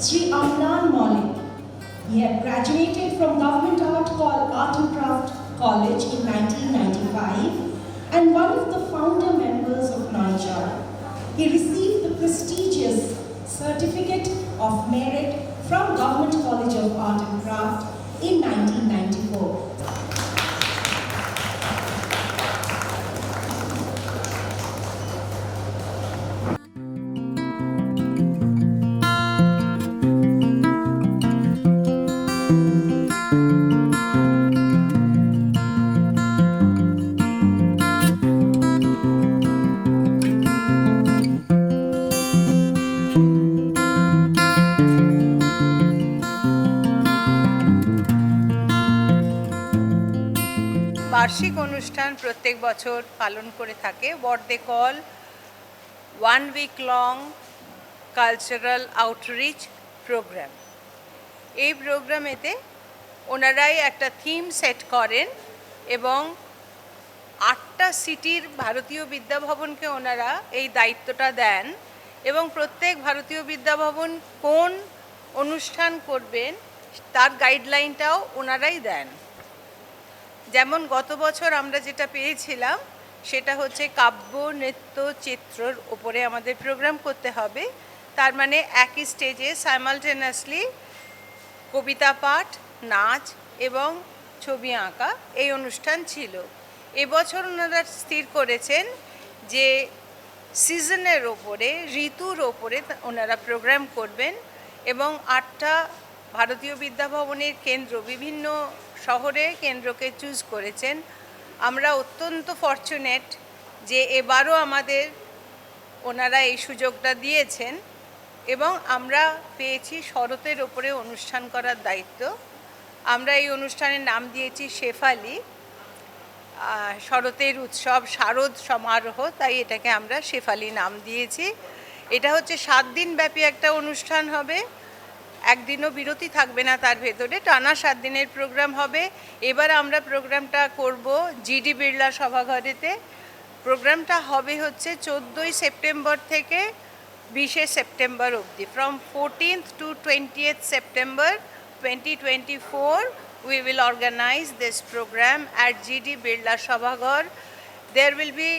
Sri Amlan Malik. He had graduated from Government Art, Art and Craft College in 1995 and one of the founder members of Nanjar. He received the prestigious Certificate of Merit from Government College of Art and Craft in 1994. বার্ষিক অনুষ্ঠান প্রত্যেক বছর পালন করে থাকে। What they call one week long cultural outreach programme এই প্রোগ্রামেতে ওনারাই একটা থিম সেট করেন এবং আটটা সিটির ভারতীয় বিদ্যাভবনকে ওনারা এই দায়িত্বটা দেন এবং প্রত্যেক ভারতীয় বিদ্যাভবন কোন অনুষ্ঠান করবেন, তার গাইডলাইনটাও ওনারাই দেন। যেমন গত বছর আমরা যেটা পেয়েছিলাম, সেটা হচ্ছে কাব্য নৃত্য চিত্রর ওপরে আমাদের প্রোগ্রাম করতে হবে। তার মানে একই স্টেজে সাইমালটেনাসলি কবিতা পাঠ, নাচ এবং ছবি আঁকা এই অনুষ্ঠান ছিল। এবছর ওনারা স্থির করেছেন যে সিজনের ওপরে, ঋতুর ওপরে ওনারা প্রোগ্রাম করবেন এবং আটটা ভারতীয় বিদ্যাভবনের কেন্দ্র, বিভিন্ন শহরে কেন্দ্রকে চুজ করেছেন। আমরা অত্যন্ত ফর্চুনেট যে এবারও আমাদের ওনারা এই সুযোগটা দিয়েছেন এবং আমরা পেয়েছি শরতের ওপরে অনুষ্ঠান করার দায়িত্ব। আমরা এই অনুষ্ঠানের নাম দিয়েছি শেফালি। শরতের উৎসব, শারদ সমারোহ, তাই এটাকে আমরা শেফালি নাম দিয়েছি। এটা হচ্ছে সাত দিন ব্যাপী একটা অনুষ্ঠান হবে। একদিনও বিরতি থাকবে না তার ভেতরে। টানা সাত দিনের প্রোগ্রাম হবে। এবার আমরা প্রোগ্রামটা করব জিডি বিড়লা সভাঘরেতে। প্রোগ্রামটা হবে হচ্ছে চোদ্দোই সেপ্টেম্বর থেকে বিশে সেপ্টেম্বর অবধি। From fourteenth to twentieth September twenty twenty four we will organize this program at GD Birla Sabhaghar. There will be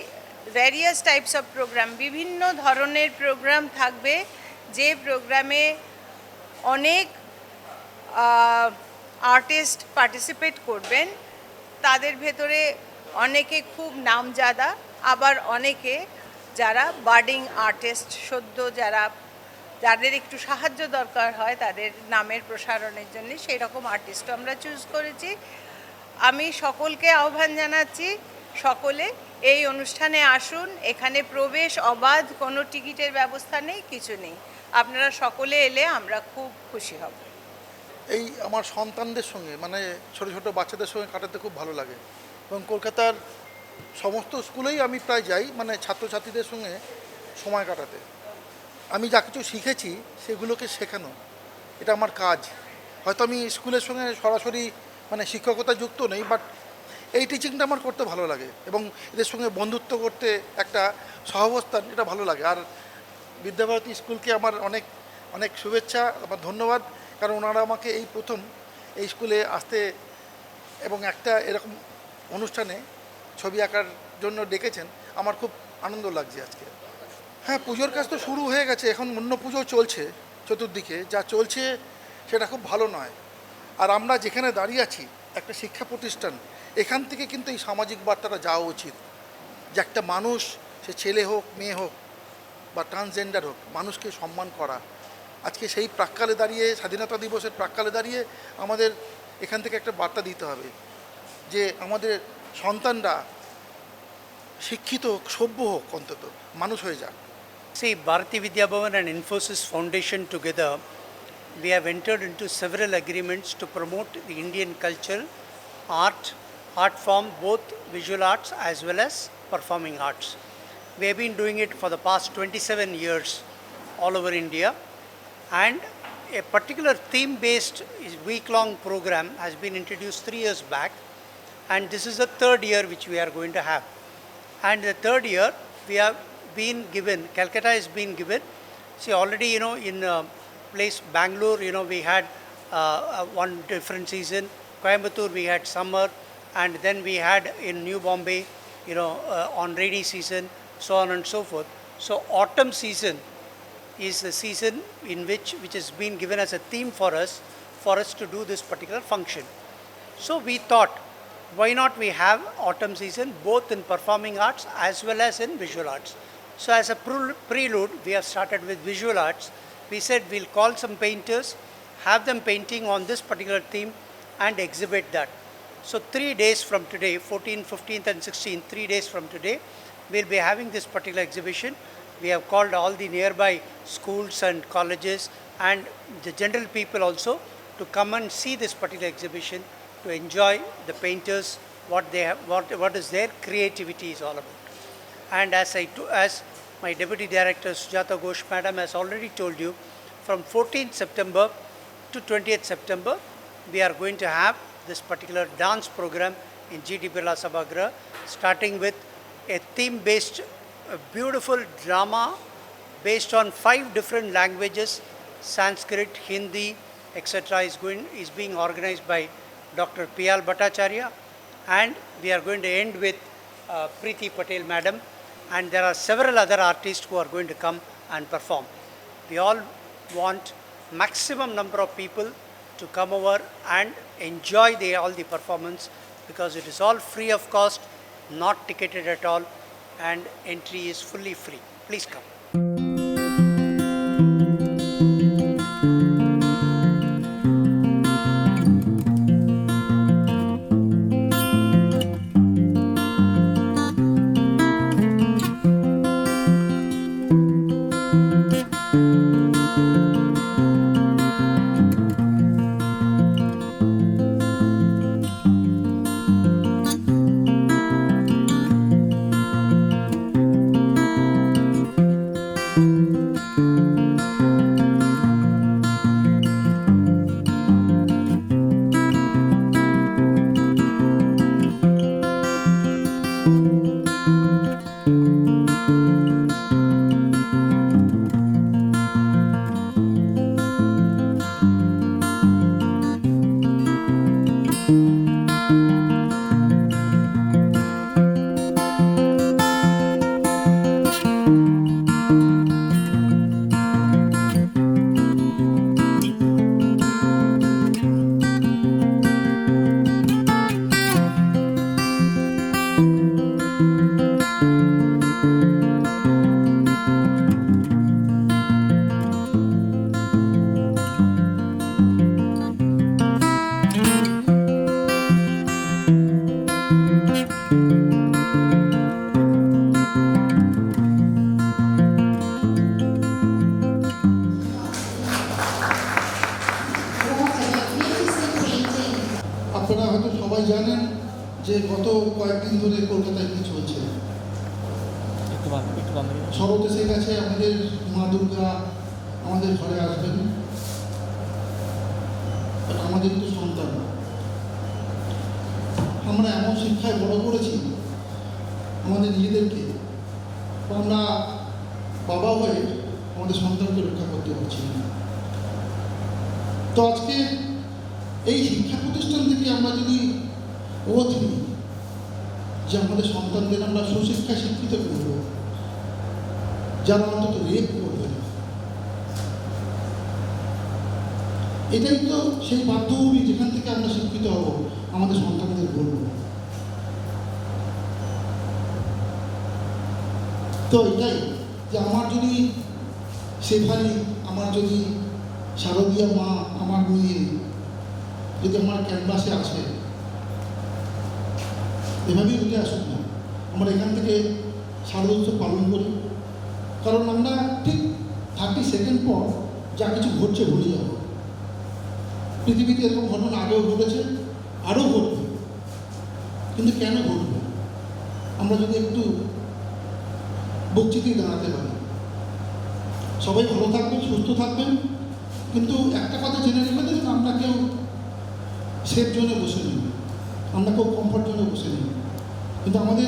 various types of program. বিভিন্ন ধরনের প্রোগ্রাম থাকবে যে প্রোগ্রামে অনেক আর্টিস্ট পার্টিসিপেট করবেন। তাদের ভেতরে অনেকে খুব নামজাদা, আবার অনেকে যারা বার্ডিং আর্টিস্ট সদ্য যারা, যাদের একটু সাহায্য দরকার হয় তাদের নামের প্রসারণের জন্য সেই রকম আর্টিস্ট আমরা চুজ করেছি। আমি সকলকে আহ্বান জানাচ্ছি, সকলে এই অনুষ্ঠানে আসুন, এখানে প্রবেশ অবাধ, কোনো টিকিটের ব্যবস্থা নেই, কিছু নেই। আপনারা সকলে এলে আমরা খুব খুশি হব। এই আমার সন্তানদের সঙ্গে মানে ছোট ছোট বাচ্চাদের সঙ্গে কাটাতে খুব ভালো লাগে। এবং কলকাতার সমস্ত স্কুলেই আমি প্রায় যাই মানে ছাত্রছাত্রীদের সঙ্গে সময় কাটাতে। আমি যা কিছু শিখেছি সেগুলোকে শেখানো, এটা আমার কাজ। হয়তো আমি স্কুলের সঙ্গে সরাসরি মানে শিক্ষকতা যুক্ত নেই বাট এই টিচিংটা আমার করতে ভালো লাগে। এবং এদের সঙ্গে বন্ধুত্ব করতে একটা সহাবস্থান, এটা ভালো লাগে। আর বিদ্যাভারতী স্কুলকে আমার অনেক অনেক শুভেচ্ছা, আমার ধন্যবাদ, কারণ ওনারা আমাকে এই প্রথম এই স্কুলে আসতে এবং একটা এরকম অনুষ্ঠানে ছবি আঁকার জন্য ডেকেছেন, আমার খুব আনন্দ লাগছে আজকে। হ্যাঁ পুজোর কাজ তো শুরু হয়ে গেছে, এখন অন্য পুজো চলছে চতুর্দিকে, যা চলছে সেটা খুব ভালো নয়। আর আমরা যেখানে দাঁড়িয়ে আছি, একটা শিক্ষা প্রতিষ্ঠান, এখান থেকে কিন্তু এই সামাজিক বার্তাটা যাওয়া উচিত। যে একটা মানুষ, সে ছেলে হোক, মেয়ে হোক বা ট্রান্সজেন্ডার হোক, মানুষকে সম্মান করা। আজকে সেই প্রাক্কালে দাঁড়িয়ে, স্বাধীনতা দিবসের প্রাক্কালে দাঁড়িয়ে আমাদের এখান থেকে একটা বার্তা দিতে হবে যে আমাদের সন্তানরা শিক্ষিত হোক, সভ্য হোক অন্তত, মানুষ হয়ে যাক। সেই Bharati Vidyabhavan and Infosys foundation together we have entered into several agreements to promote the Indian culture art art form both visual arts as well as performing arts We have been doing it for the past 27 years all over India, and a particular theme-based week-long program has been introduced three years back, and this is the third year which we are going to have. And the third year, we have been given, Calcutta has been given. See, already, you know, in uh, place Bangalore, you know, we had uh, uh, one different season. Coimbatore, we had summer. And then we had in New Bombay, you know, uh, on rainy season, so on and so forth. So, autumn season is the season in which, which has been given as a theme for us, for us to do this particular function. So we thought, why not we have autumn season both in performing arts as well as in visual arts. So as a prelude, we have started with visual arts. We said we'll call some painters, have them painting on this particular theme and exhibit that. So three days from today, 14th, 15th and 16th, three days from today, we'll be having this particular exhibition. We have called all the nearby schools and colleges and the general people also to come and see this particular exhibition, to enjoy the painters, what they have, what, what is their creativity is all about. And as I, as my deputy director Sujata Ghosh madam has already told you, from 14th September to 20th September, we are going to have this particular dance program in GD Birla Sabhagra, starting with a theme-based, a beautiful drama based on five different languages, Sanskrit, Hindi, etc. is going is being organized by Dr. Piyal Bhattacharya, and we are going to end with uh, Preeti Patel madam, and there are several other artists who are going to come and perform. We all want maximum number of people to come over and enjoy the, all the performance because it is all free of cost, not ticketed at all, and entry is fully free. Please come. আমাদের মা দুর্গা আমাদের ঘরে আসবেন। আমাদের তো সন্তান। আমরা এমন শিক্ষায় বড় করেছি আমাদের নিজেদেরকে। আমরা বাবা হয়ে আমাদের সন্তানকে রক্ষা করতে পারছি না। তো আজকে এই শিক্ষা প্রতিষ্ঠান থেকে আমরা যদি ওথ নিই, যে আমাদের সন্তানদের আমরা সুশিক্ষায় শিক্ষিত করব যারা অন্তত রেপ করবে না। এটাই তো সেই মাধ্যভূমি যেখান থেকে আমরা শিক্ষিত হব, আমাদের সন্তানদের বলব। তো এটাই যে আমার যদি শেফালি, আমার যদি শারদীয়া মা, আমার মেয়ে যদি আমার ক্যানভাসে আসে, এভাবেই উঠে আসুক না। আমরা এখান থেকে শারদোৎসব পালন করি। কারণ আমরা ঠিক থার্টি সেকেন্ড পর যা কিছু ঘটছে ভুলে যাব। পৃথিবীতে এরকম ঘটনা আগেও ঘটেছে, আরও ঘটবে। কিন্তু কেন ঘটবে? আমরা যদি একটু বকচিতেই দাঁড়াতে পারি। সবাই ভালো থাকবেন, সুস্থ থাকবেন। কিন্তু একটা কথা জেনে নেবেন যে আমরা কেউ সেফ জোনে বসে নেই। আমরা কেউ কমফর্ট জোনে বসে নেই। কিন্তু আমাদের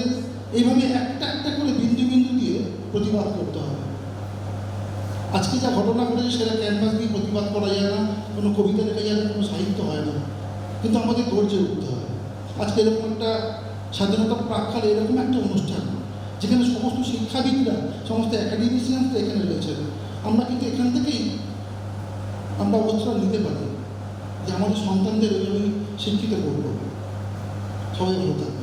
এইভাবে একটা একটা করে বিন্দু বিন্দু দিয়ে প্রতিবাদ করতে হবে। আজকে যা ঘটনা ঘটেছে সেটা ক্যানভাস দিয়ে প্রতিবাদ করা যায় না, কোনো কবিতা লেখা যায় না, কোনো সাহিত্য হয় না। কিন্তু আমাদের গর্জে উঠতে হয়। আজকে এরকম একটা স্বাধীনতা প্রাককালে এরকম একটা অনুষ্ঠান, যেখানে সমস্ত শিক্ষাবিদরা সমস্ত একাডেমিশিয়ানরা এখানে রয়েছেন। আমরা কিন্তু এখান থেকেই আমরা অবস্থা নিতে পারি যে আমাদের সন্তানদের ওইভাবে শিক্ষিত করব। সবাই ভালো থাকবে